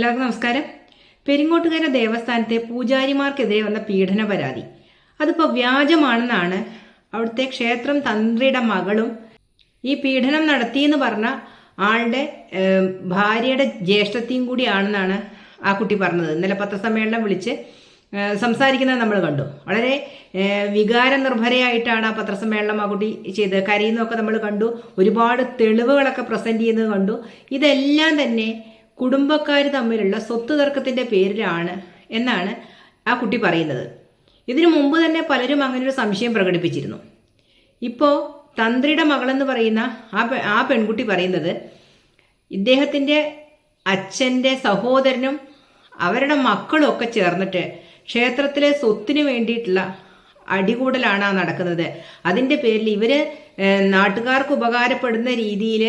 എല്ലാവർക്കും നമസ്കാരം. പെരിങ്ങോട്ടുകര ദേവസ്ഥാനത്തെ പൂജാരിമാർക്കെതിരെ വന്ന പീഡന പരാതി. അതിപ്പോൾ വ്യാജമാണെന്നാണ് അവിടുത്തെ ക്ഷേത്രം തന്ത്രിയുടെ മകളും ഈ പീഡനം നടത്തിയെന്ന് പറഞ്ഞ ആളുടെ ഭാര്യയുടെ ജ്യേഷ്ഠത്തെയും കൂടിയാണെന്നാണ് ആ കുട്ടി പറഞ്ഞത്. ഇന്നലെ പത്രസമ്മേളനം വിളിച്ച് സംസാരിക്കുന്നത് നമ്മൾ കണ്ടു. വളരെ വികാര നിർഭരയായിട്ടാണ് ആ പത്രസമ്മേളനം ആ കുട്ടി ചെയ്തത് കരയുന്നതൊക്കെ നമ്മൾ കണ്ടു. ഒരുപാട് തെളിവുകളൊക്കെ പ്രസന്റ് ചെയ്യുന്നത് കണ്ടു. ഇതെല്ലാം തന്നെ കുടുംബക്കാർ തമ്മിലുള്ള സ്വത്ത് തർക്കത്തിന്റെ പേരിലാണ് എന്നാണ് ആ കുട്ടി പറയുന്നത്. ഇതിനു മുമ്പ് തന്നെ പലരും അങ്ങനെ ഒരു സംശയം പ്രകടിപ്പിച്ചിരുന്നു. ഇപ്പോൾ തന്ത്രിയുടെ മകളെന്ന് പറയുന്ന ആ ആ പെൺകുട്ടി പറയുന്നത് ഇദ്ദേഹത്തിന്റെ അച്ഛന്റെ സഹോദരനും അവരുടെ മക്കളും ഒക്കെ ചേർന്നിട്ട് ക്ഷേത്രത്തിലെ സ്വത്തിന് വേണ്ടിയിട്ടുള്ള അടികൂടലാണ് നടക്കുന്നത്. അതിന്റെ പേരിൽ ഇവർ നാട്ടുകാർക്ക് ഉപകാരപ്പെടുന്ന രീതിയിൽ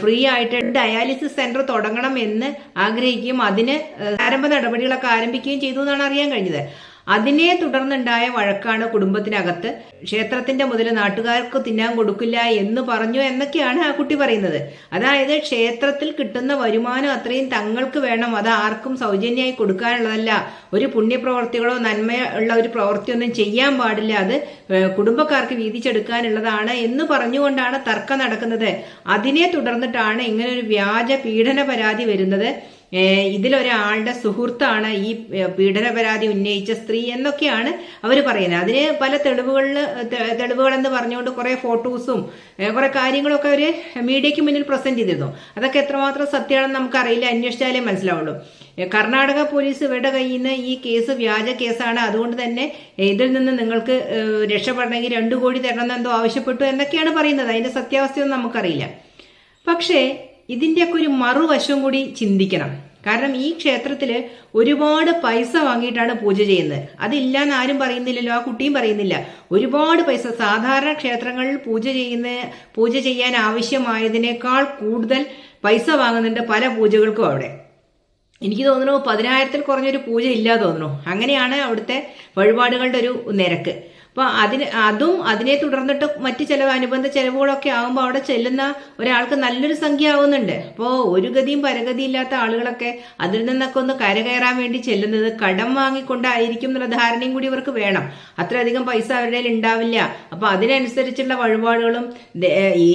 ഫ്രീ ആയിട്ട് ഡയാലിസിസ് സെന്റർ തുടങ്ങണം എന്ന് ആഗ്രഹിക്കുകയും അതിന് ആരംഭ നടപടികളൊക്കെ ആരംഭിക്കുകയും ചെയ്തു എന്നാണ് അറിയാൻ കഴിഞ്ഞത്. അതിനെ തുടർന്നുണ്ടായ വഴക്കാണ് കുടുംബത്തിനകത്ത്. ക്ഷേത്രത്തിന്റെ മുതൽ നാട്ടുകാർക്ക് തിന്നാൻ കൊടുക്കില്ല എന്ന് പറഞ്ഞു എന്നൊക്കെയാണ് ആ കുട്ടി പറയുന്നത്. അതായത് ക്ഷേത്രത്തിൽ കിട്ടുന്ന വരുമാനം അത്രയും തങ്ങൾക്ക് വേണം. അത് ആർക്കും സൗജന്യമായി കൊടുക്കാനുള്ളതല്ല. ഒരു പുണ്യപ്രവർത്തികളോ നന്മയുള്ള ഒരു പ്രവൃത്തിയൊന്നും ചെയ്യാൻ പാടില്ല. അത് കുടുംബക്കാർക്ക് വീതിച്ചെടുക്കാനുള്ളതാണ് എന്ന് പറഞ്ഞുകൊണ്ടാണ് തർക്കം നടക്കുന്നത്. അതിനെ തുടർന്നിട്ടാണ് ഇങ്ങനെ ഒരു വ്യാജ പീഡന പരാതി വരുന്നത്. ഇതിലൊരാളുടെ സുഹൃത്താണ് ഈ പീഡന പരാതി ഉന്നയിച്ച സ്ത്രീ എന്നൊക്കെയാണ് അവർ പറയുന്നത്. അതിന് പല തെളിവുകളിൽ തെളിവുകളെന്ന് പറഞ്ഞുകൊണ്ട് കുറേ ഫോട്ടോസും കുറെ കാര്യങ്ങളൊക്കെ അവർ മീഡിയയ്ക്ക് മുന്നിൽ പ്രസന്റ് ചെയ്തിരുന്നു. അതൊക്കെ എത്രമാത്രം സത്യമാണെന്ന് നമുക്കറിയില്ല അന്വേഷിച്ചാലേ മനസ്സിലാവുള്ളൂ. കർണാടക പോലീസ് ഇവരുടെ കയ്യിൽ നിന്ന് ഈ കേസ് വ്യാജ കേസാണ്. അതുകൊണ്ട് തന്നെ ഇതിൽ നിന്ന് നിങ്ങൾക്ക് രക്ഷപ്പെടണമെങ്കിൽ രണ്ടു കോടി തരണം എന്തോ ആവശ്യപ്പെട്ടു എന്നൊക്കെയാണ് പറയുന്നത്. അതിന്റെ സത്യാവസ്ഥയൊന്നും നമുക്കറിയില്ല. പക്ഷേ ഇതിന്റെയൊക്കെ ഒരു മറുവശം കൂടി ചിന്തിക്കണം. കാരണം ഈ ക്ഷേത്രത്തിൽ ഒരുപാട് പൈസ വാങ്ങിയിട്ടാണ് പൂജ ചെയ്യുന്നത്. അതില്ലാന്ന് ആരും പറയുന്നില്ലല്ലോ ആ കുട്ടിയും പറയുന്നില്ല. ഒരുപാട് പൈസ സാധാരണ ക്ഷേത്രങ്ങളിൽ പൂജ ചെയ്യുന്ന പൂജ ചെയ്യാൻ ആവശ്യമായതിനേക്കാൾ കൂടുതൽ പൈസ വാങ്ങുന്നുണ്ട് പല പൂജകൾക്കും അവിടെ. എനിക്ക് തോന്നുന്നു പതിനായിരത്തിൽ കുറഞ്ഞൊരു പൂജ ഇല്ല തോന്നുന്നു. അങ്ങനെയാണ് അവിടുത്തെ വഴിപാടുകളുടെ ഒരു നിരക്ക്. അപ്പോൾ അതിന് അതും അതിനെ തുടർന്നിട്ട് മറ്റ് ചില അനുബന്ധ ചിലവുകളൊക്കെ ആകുമ്പോൾ അവിടെ ചെല്ലുന്ന ഒരാൾക്ക് നല്ലൊരു സംഖ്യ ആവുന്നുണ്ട്. അപ്പോൾ ഒരു ഗതിയും പരഗതി ഇല്ലാത്ത ആളുകളൊക്കെ അതിൽ നിന്നൊക്കെ ഒന്ന് കരകയറാൻ വേണ്ടി ചെല്ലുന്നത് കടം വാങ്ങിക്കൊണ്ടായിരിക്കും എന്നുള്ള ധാരണയും കൂടി ഇവർക്ക് വേണം. അത്രയധികം പൈസ അവരുടെ കയ്യിൽ ഉണ്ടാവില്ല. അപ്പോൾ അതിനനുസരിച്ചുള്ള വഴിപാടുകളും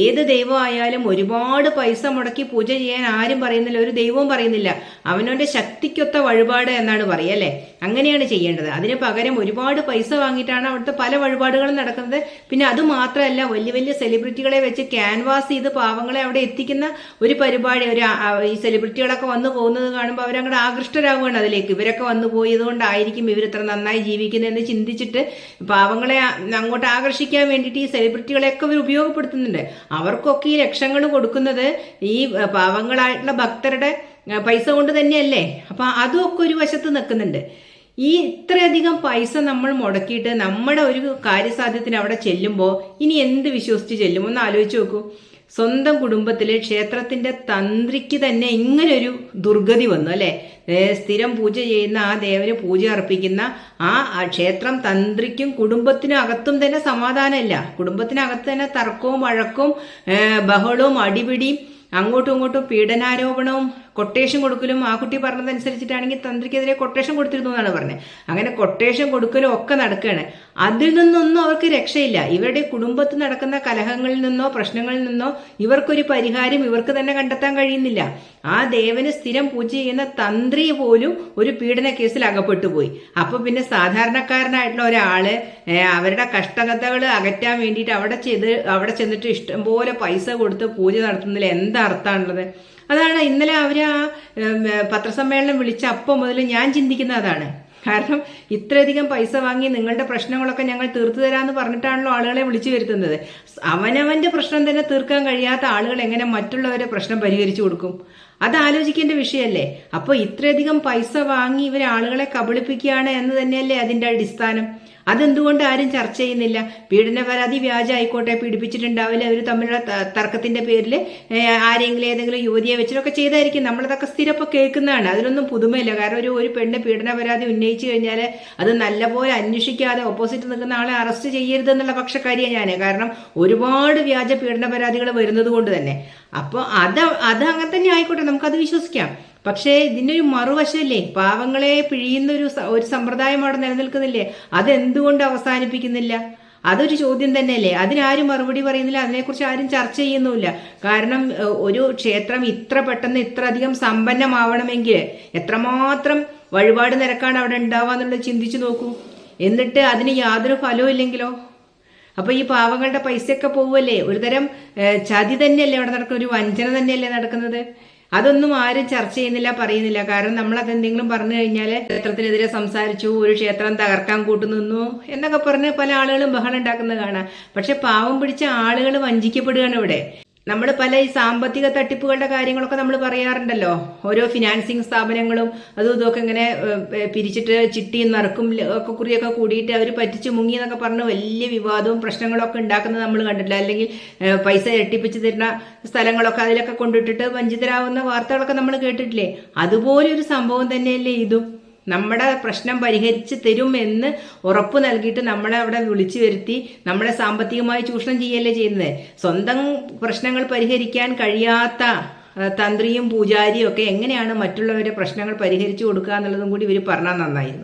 ഏത് ദൈവമായാലും ഒരുപാട് പൈസ മുടക്കി പൂജ ചെയ്യാൻ ആരും പറയുന്നില്ല ഒരു ദൈവവും പറയുന്നില്ല. അവനവന്റെ ശക്തിക്കൊത്ത വഴിപാട് എന്നാണ് പറയല്ലേ അങ്ങനെയാണ് ചെയ്യേണ്ടത്. അതിന് പകരം ഒരുപാട് പൈസ വാങ്ങിയിട്ടാണ് അവിടുത്തെ പല വഴിപാടുകളും നടക്കുന്നത്. പിന്നെ അത് മാത്രമല്ല വലിയ വലിയ സെലിബ്രിറ്റികളെ വെച്ച് ക്യാൻവാസ് ചെയ്ത് പാവങ്ങളെ അവിടെ എത്തിക്കുന്ന ഒരു പരിപാടി. ഒരു ഈ സെലിബ്രിറ്റികളൊക്കെ വന്നു പോകുന്നത് കാണുമ്പോൾ അവരങ്ങോട്ട് ആകൃഷ്ടരാകുകയാണ് അതിലേക്ക്. ഇവരൊക്കെ വന്നു പോയതുകൊണ്ടായിരിക്കും ഇവരിത്ര നന്നായി ജീവിക്കുന്നതെന്ന് ചിന്തിച്ചിട്ട് പാവങ്ങളെ അങ്ങോട്ട് ആകർഷിക്കാൻ വേണ്ടിയിട്ട് ഈ സെലിബ്രിറ്റികളെയൊക്കെ ഇവർ ഉപയോഗപ്പെടുത്തുന്നുണ്ട്. അവർക്കൊക്കെ ഈ ലക്ഷങ്ങൾ കൊടുക്കുന്നത് ഈ പാവങ്ങളായിട്ടുള്ള ഭക്തരുടെ പൈസ കൊണ്ട് തന്നെയല്ലേ? അപ്പൊ അതുമൊക്കെ ഒരു വശത്ത് നിൽക്കുന്നുണ്ട്. ഈ ഇത്രയധികം പൈസ നമ്മൾ മുടക്കിയിട്ട് നമ്മുടെ ഒരു കാര്യസാധ്യത്തിന് അവിടെ ചെല്ലുമ്പോൾ ഇനി എന്ത് വിശ്വസിച്ച് ചെല്ലും? ഒന്ന് ആലോചിച്ച് നോക്കൂ. സ്വന്തം കുടുംബത്തിലെ ക്ഷേത്രത്തിന്റെ തന്ത്രിക്ക് തന്നെ ഇങ്ങനൊരു ദുർഗതി വന്നു അല്ലെ? സ്ഥിരം പൂജ ചെയ്യുന്ന ആ ദേവന് പൂജ അർപ്പിക്കുന്ന ആ ക്ഷേത്രം തന്ത്രിക്കും കുടുംബത്തിനും അകത്തും തന്നെ സമാധാനമില്ല. കുടുംബത്തിനകത്ത് തന്നെ തർക്കവും വഴക്കും ബഹളവും അടിപിടിയും അങ്ങോട്ടും ഇങ്ങോട്ടും പീഡനാരോപണവും കൊട്ടേഷൻ കൊടുക്കലും ആ കുട്ടി പറഞ്ഞതനുസരിച്ചിട്ടാണെങ്കിൽ തന്ത്രിക്കെതിരെ കൊട്ടേഷൻ കൊടുത്തിരുന്നു എന്നാണ് പറഞ്ഞത്. അങ്ങനെ കൊട്ടേഷൻ കൊടുക്കലും ഒക്കെ നടക്കുകയാണ് അതിൽ നിന്നൊന്നും അവർക്ക് രക്ഷയില്ല. ഇവരുടെ കുടുംബത്തിൽ നടക്കുന്ന കലഹങ്ങളിൽ നിന്നോ പ്രശ്നങ്ങളിൽ നിന്നോ ഇവർക്കൊരു പരിഹാരം ഇവർക്ക് തന്നെ കണ്ടെത്താൻ കഴിയുന്നില്ല. ആ ദേവന് സ്ഥിരം പൂജ ചെയ്യുന്ന തന്ത്രി പോലും ഒരു പീഡന കേസിൽ അകപ്പെട്ടു പോയി അപ്പൊ പിന്നെ സാധാരണക്കാരനായിട്ടുള്ള ഒരാൾ അവരുടെ കഷ്ടകഥകൾ അകറ്റാൻ വേണ്ടിയിട്ട് അവിടെ ചെയ്ത് അവിടെ ചെന്നിട്ട് ഇഷ്ടംപോലെ പൈസ കൊടുത്ത് പൂജ നടത്തുന്നതിൽ എന്താ അർത്ഥമാണുള്ളത്? അതാണ് ഇന്നലെ അവർ ആ ഉം, പത്രസമ്മേളനം വിളിച്ച അപ്പം മുതൽ ഞാൻ ചിന്തിക്കുന്ന അതാണ്. കാരണം ഇത്രയധികം പൈസ വാങ്ങി നിങ്ങളുടെ പ്രശ്നങ്ങളൊക്കെ ഞങ്ങൾ തീർത്തു തരാമെന്ന് പറഞ്ഞിട്ടാണല്ലോ ആളുകളെ വിളിച്ചു വരുത്തുന്നത്. അവനവന്റെ പ്രശ്നം തന്നെ തീർക്കാൻ കഴിയാത്ത ആളുകൾ എങ്ങനെ മറ്റുള്ളവരെ പ്രശ്നം പരിഹരിച്ചു കൊടുക്കും? അത് ആലോചിക്കേണ്ട വിഷയമല്ലേ? അപ്പോൾ ഇത്രയധികം പൈസ വാങ്ങി ഇവർ ആളുകളെ കബളിപ്പിക്കുകയാണ് എന്ന് തന്നെയല്ലേ അതിന്റെ അടിസ്ഥാനം? അതെന്തുകൊണ്ട് ആരും ചർച്ച ചെയ്യുന്നില്ല? പീഡന പരാതി വ്യാജ ആയിക്കോട്ടെ പീഡിപ്പിച്ചിട്ടുണ്ടാവില്ല അവർ തമ്മിലുള്ള തർക്കത്തിന്റെ പേരിൽ ആരെങ്കിലും ഏതെങ്കിലും യുവതിയെ വെച്ചിട്ടൊക്കെ ചെയ്തായിരിക്കും. നമ്മളതൊക്കെ സ്ഥിരപ്പൊ കേൾക്കുന്നതാണ്. അതിനൊന്നും പുതുമയില്ല. കാരണം ഒരു ഒരു പെണ്ണ് പീഡന പരാതി ഉന്നയിച്ചു കഴിഞ്ഞാൽ അത് നല്ലപോലെ അന്വേഷിക്കാതെ ഓപ്പോസിറ്റ് നിൽക്കുന്ന ആളെ അറസ്റ്റ് ചെയ്യരുതെന്നുള്ള പക്ഷക്കാരിയാണ് ഞാൻ കാരണം ഒരുപാട് വ്യാജ പീഡന പരാതികൾ വരുന്നത് കൊണ്ട് തന്നെ. അപ്പോൾ അത് അത് അങ്ങനെ തന്നെ ആയിക്കോട്ടെ. നമുക്കത് വിശ്വസിക്കാം. പക്ഷേ ഇതിനൊരു മറുവശമില്ലേ പാവങ്ങളെ പിഴിയുന്ന ഒരു ഒരു സമ്പ്രദായം അവിടെ നിലനിൽക്കുന്നില്ലേ? അതെന്തുകൊണ്ട് അവസാനിപ്പിക്കുന്നില്ല? അതൊരു ചോദ്യം തന്നെയല്ലേ? അതിനാരും മറുപടി പറയുന്നില്ല. അതിനെക്കുറിച്ച് ആരും ചർച്ച ചെയ്യുന്നുമില്ല. കാരണം ഒരു ക്ഷേത്രം ഇത്ര പെട്ടെന്ന് ഇത്ര അധികം സമ്പന്നമാവണമെങ്കിൽ എത്രമാത്രം വഴിപാട് നിരക്കാണ് അവിടെ ഉണ്ടാവുക എന്നുള്ളത് ചിന്തിച്ചു നോക്കൂ. എന്നിട്ട് അതിന് യാതൊരു ഫലവും ഇല്ലെങ്കിലോ? അപ്പൊ ഈ പാവങ്ങളുടെ പൈസയൊക്കെ പോവല്ലേ? ഒരുതരം ചതി തന്നെയല്ലേ അവിടെ നടക്കുന്നത് ഒരു വഞ്ചന തന്നെയല്ലേ നടക്കുന്നത്? അതൊന്നും ആരും ചർച്ച ചെയ്യുന്നില്ല പറയുന്നില്ല. കാരണം നമ്മളത് എന്തെങ്കിലും പറഞ്ഞു കഴിഞ്ഞാൽ ക്ഷേത്രത്തിനെതിരെ സംസാരിച്ചു ഒരു ക്ഷേത്രം തകർക്കാൻ കൂട്ടുനിന്നു എന്നൊക്കെ പറഞ്ഞ് പല ആളുകളും ബഹളം ഉണ്ടാക്കുന്നത് കാണാം. പക്ഷെ പാവം പിടിച്ച ആളുകൾ വഞ്ചിക്കപ്പെടുകയാണ് ഇവിടെ. നമ്മൾ പല ഈ സാമ്പത്തിക തട്ടിപ്പുകളുടെ കാര്യങ്ങളൊക്കെ നമ്മൾ പറയാറുണ്ടല്ലോ. ഓരോ ഫിനാൻസിങ് സ്ഥാപനങ്ങളും അതും ഇതൊക്കെ ഇങ്ങനെ പിരിച്ചിട്ട് ചിട്ടിയും നറുക്കും ഒക്കെ കുറിയൊക്കെ കൂടിയിട്ട് അവർ പറ്റിച്ചു മുങ്ങി എന്നൊക്കെ പറഞ്ഞ് വലിയ വിവാദവും പ്രശ്നങ്ങളൊക്കെ ഉണ്ടാക്കുന്നത് നമ്മൾ കണ്ടിട്ടില്ല. അല്ലെങ്കിൽ പൈസ എട്ടിപ്പിച്ച് തരുന്ന സ്ഥലങ്ങളൊക്കെ അതിലൊക്കെ കൊണ്ടിട്ടിട്ട് വഞ്ചിതരാകുന്ന വാർത്തകളൊക്കെ നമ്മൾ കേട്ടിട്ടില്ലേ? അതുപോലെ ഒരു സംഭവം തന്നെയല്ലേ ഇതും. നമ്മുടെ പ്രശ്നം പരിഹരിച്ച് തരും എന്ന് ഉറപ്പ് നൽകിയിട്ട് നമ്മളെ അവിടെ വിളിച്ചു വരുത്തി നമ്മളെ സാമ്പത്തികമായി ചൂഷണം ചെയ്യല്ലേ ചെയ്യുന്നത്. സ്വന്തം പ്രശ്നങ്ങൾ പരിഹരിക്കാൻ കഴിയാത്ത തന്ത്രിയും പൂജാരിയും ഒക്കെ എങ്ങനെയാണ് മറ്റുള്ളവരുടെ പ്രശ്നങ്ങൾ പരിഹരിച്ചു കൊടുക്കുക എന്നുള്ളതും കൂടി ഇവർ പറഞ്ഞാൽ നന്നായിരുന്നു.